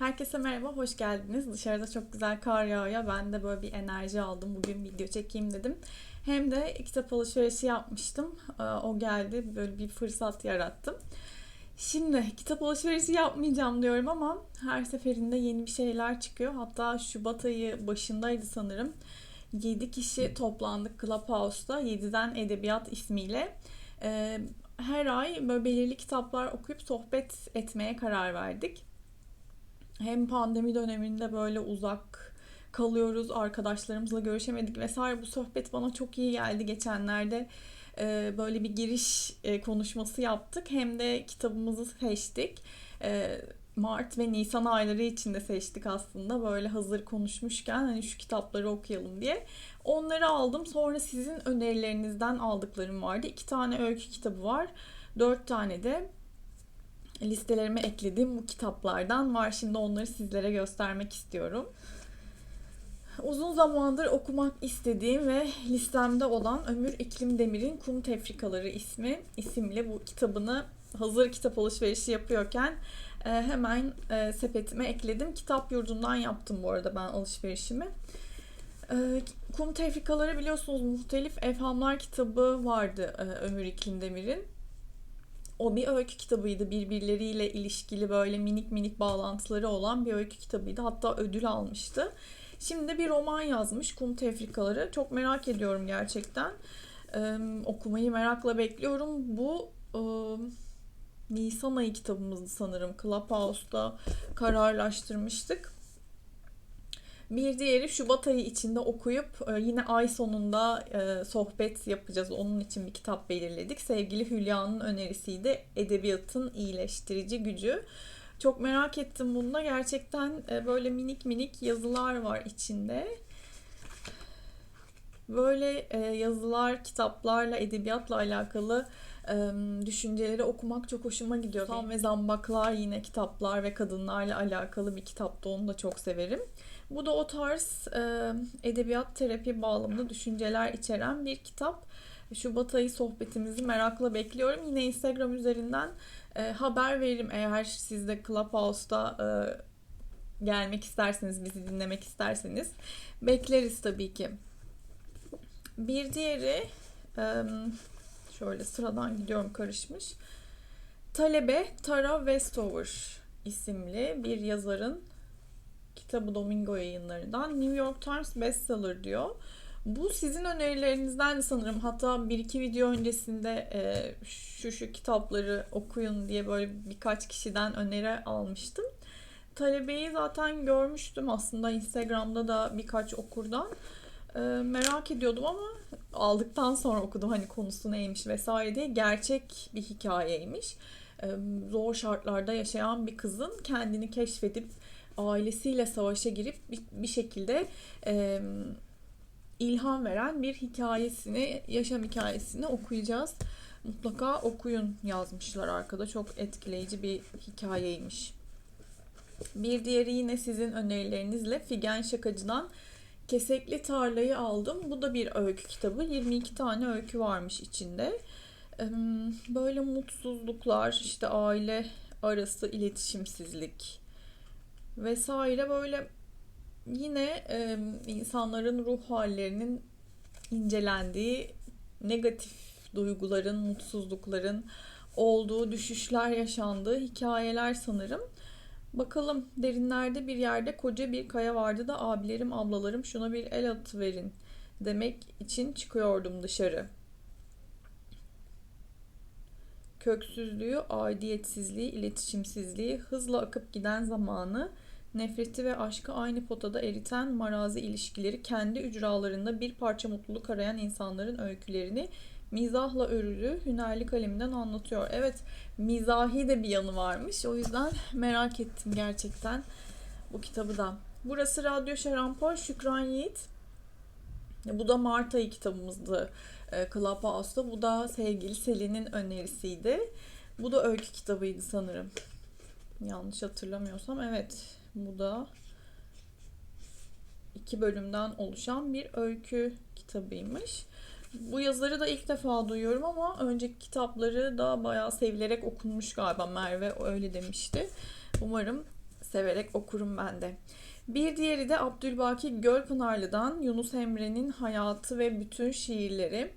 Herkese merhaba, hoş geldiniz. Dışarıda çok güzel kar yağıyor. Ben de böyle bir enerji aldım. Bugün video çekeyim dedim. Hem de kitap alışverişi yapmıştım. Ee, O geldi. Böyle bir fırsat yarattım. Şimdi kitap alışverişi yapmayacağım diyorum ama her seferinde yeni bir şeyler çıkıyor. Hatta Şubat ayı başındaydı sanırım. 7 kişi toplandık Clubhouse'da. 7'den Edebiyat ismiyle. Ee, Her ay böyle belirli kitaplar okuyup sohbet etmeye karar verdik hem pandemi döneminde böyle uzak kalıyoruz, arkadaşlarımızla görüşemedik vesaire. Bu sohbet bana çok iyi geldi geçenlerde. e, Böyle bir giriş e, konuşması yaptık. Hem de kitabımızı seçtik. E, Mart ve Nisan ayları içinde seçtik aslında. Böyle hazır konuşmuşken hani şu kitapları okuyalım diye. Onları aldım. Sonra sizin önerilerinizden aldıklarım vardı. İki tane öykü kitabı var. Dört tane de listelerime eklediğim bu kitaplardan var. Şimdi onları sizlere göstermek istiyorum. Uzun zamandır okumak istediğim ve listemde olan Ömür İklim Demir'in Kum Tefrikaları ismi isimli bu kitabını hazır kitap alışverişi yapıyorken e, hemen e, sepetime ekledim. Kitap yurdundan yaptım bu arada ben alışverişimi. E, Kum Tefrikaları biliyorsunuz muhtelif evhamlar kitabı vardı e, Ömür İklim Demir'in. O bir öykü kitabıydı. Birbirleriyle ilişkili böyle minik minik bağlantıları olan bir öykü kitabıydı. Hatta ödül almıştı. Şimdi bir roman yazmış Kum Tefrikaları. Çok merak ediyorum gerçekten. Ee, okumayı merakla bekliyorum. Bu e, Nisan ayı kitabımızdı sanırım. Clubhouse'da kararlaştırmıştık. Bir diğeri Şubat ayı içinde okuyup e, yine ay sonunda e, sohbet yapacağız. Onun için bir kitap belirledik. Sevgili Hülya'nın önerisiydi. Edebiyatın iyileştirici gücü. Çok merak ettim bunda. Gerçekten e, böyle minik minik yazılar var içinde. Böyle yazılar, kitaplarla, edebiyatla alakalı düşünceleri okumak çok hoşuma gidiyor. Tam ve Zambaklar yine kitaplar ve kadınlarla alakalı bir kitaptı. Onu da çok severim. Bu da o tarz edebiyat terapi bağlamında düşünceler içeren bir kitap. Şubat ayı sohbetimizi merakla bekliyorum. Yine Instagram üzerinden e, haber veririm eğer siz de Clubhouse'da e, gelmek isterseniz, bizi dinlemek isterseniz. Bekleriz tabii ki. Bir diğeri şöyle sıradan gidiyorum karışmış. Talebe Tara Westover isimli bir yazarın kitabı Domingo yayınlarından New York Times bestseller diyor. Bu sizin önerilerinizden de sanırım. Hatta bir iki video öncesinde e, şu şu kitapları okuyun diye böyle birkaç kişiden öneri almıştım. Talebeyi zaten görmüştüm aslında Instagram'da da birkaç okurdan. E, merak ediyordum ama aldıktan sonra okudum hani konusu neymiş vesaire diye. Gerçek bir hikayeymiş. E, zor şartlarda yaşayan bir kızın kendini keşfedip ailesiyle savaşa girip bir, şekilde ilham veren bir hikayesini, yaşam hikayesini okuyacağız. Mutlaka okuyun yazmışlar arkada. Çok etkileyici bir hikayeymiş. Bir diğeri yine sizin önerilerinizle Figen Şakacı'dan Kesekli Tarlayı aldım. Bu da bir öykü kitabı. 22 tane öykü varmış içinde. Böyle mutsuzluklar, işte aile arası iletişimsizlik, vesaire böyle yine insanların ruh hallerinin incelendiği negatif duyguların, mutsuzlukların olduğu, düşüşler yaşandığı hikayeler sanırım. Bakalım derinlerde bir yerde koca bir kaya vardı da abilerim, ablalarım şuna bir el atıverin demek için çıkıyordum dışarı. Köksüzlüğü, aidiyetsizliği, iletişimsizliği, hızla akıp giden zamanı, nefreti ve aşkı aynı potada eriten marazi ilişkileri kendi ücralarında bir parça mutluluk arayan insanların öykülerini mizahla örülü hünerli kaleminden anlatıyor. Evet mizahi de bir yanı varmış. O yüzden merak ettim gerçekten bu kitabı da. Burası Radyo Şarampol Şükran Yiğit. Bu da Mart ayı kitabımızdı e, Clubhouse'da. Bu da sevgili Selin'in önerisiydi. Bu da öykü kitabıydı sanırım. Yanlış hatırlamıyorsam evet bu da iki bölümden oluşan bir öykü kitabıymış. Bu yazarı da ilk defa duyuyorum ama önceki kitapları da bayağı sevilerek okunmuş galiba Merve öyle demişti. Umarım severek okurum ben de. Bir diğeri de Abdülbaki Gölpınarlı'dan Yunus Emre'nin hayatı ve bütün şiirleri.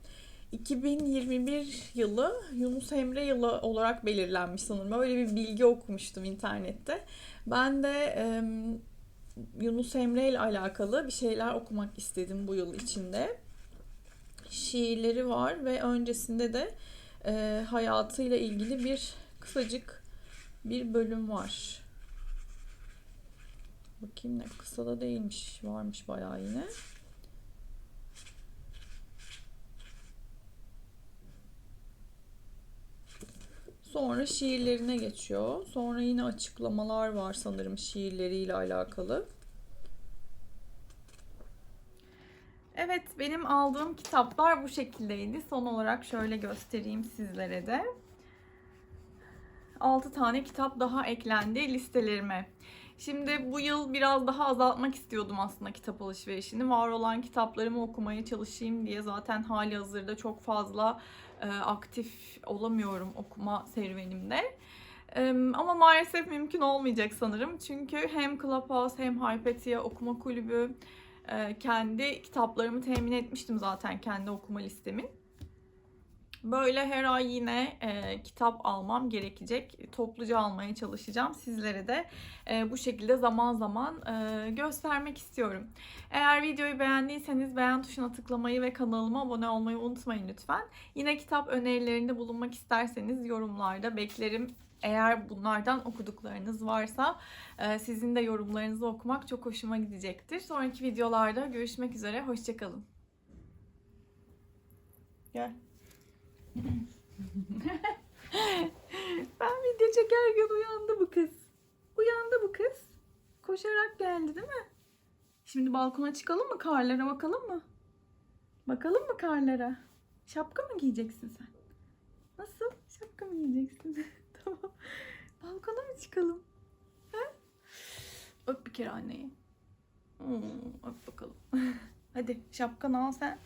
2021 yılı Yunus Emre yılı olarak belirlenmiş sanırım. Öyle bir bilgi okumuştum internette. Ben de e, Yunus Emre ile alakalı bir şeyler okumak istedim bu yıl içinde. Şiirleri var ve öncesinde de e, hayatıyla ilgili bir kısacık bir bölüm var. Bakayım ne kısa da değilmiş. Varmış bayağı yine. Sonra şiirlerine geçiyor. Sonra yine açıklamalar var sanırım şiirleriyle alakalı. Evet, benim aldığım kitaplar bu şekildeydi. Son olarak şöyle göstereyim sizlere de. 6 tane kitap daha eklendi listelerime. Şimdi bu yıl biraz daha azaltmak istiyordum aslında kitap alışverişini. Var olan kitaplarımı okumaya çalışayım diye zaten hali hazırda çok fazla e, aktif olamıyorum okuma serüvenimde. E, ama maalesef mümkün olmayacak sanırım. Çünkü hem Clubhouse hem Hypatia okuma kulübü kendi kitaplarımı temin etmiştim zaten kendi okuma listemin. Böyle her ay yine e, kitap almam gerekecek. Topluca almaya çalışacağım. Sizlere de e, bu şekilde zaman zaman e, göstermek istiyorum. Eğer videoyu beğendiyseniz beğen tuşuna tıklamayı ve kanalıma abone olmayı unutmayın lütfen. Yine kitap önerilerinde bulunmak isterseniz yorumlarda beklerim. Eğer bunlardan okuduklarınız varsa e, sizin de yorumlarınızı okumak çok hoşuma gidecektir. Sonraki videolarda görüşmek üzere. Hoşçakalın. Gel. ben video çekerken uyandı bu kız. Uyandı bu kız. Koşarak geldi değil mi? Şimdi balkona çıkalım mı? Karlara bakalım mı? Bakalım mı karlara? Şapka mı giyeceksin sen? Nasıl? Şapka mı giyeceksin? tamam. Balkona mı çıkalım? Ha? Öp bir kere anneyi. Hmm, öp bakalım. Hadi şapkanı al sen.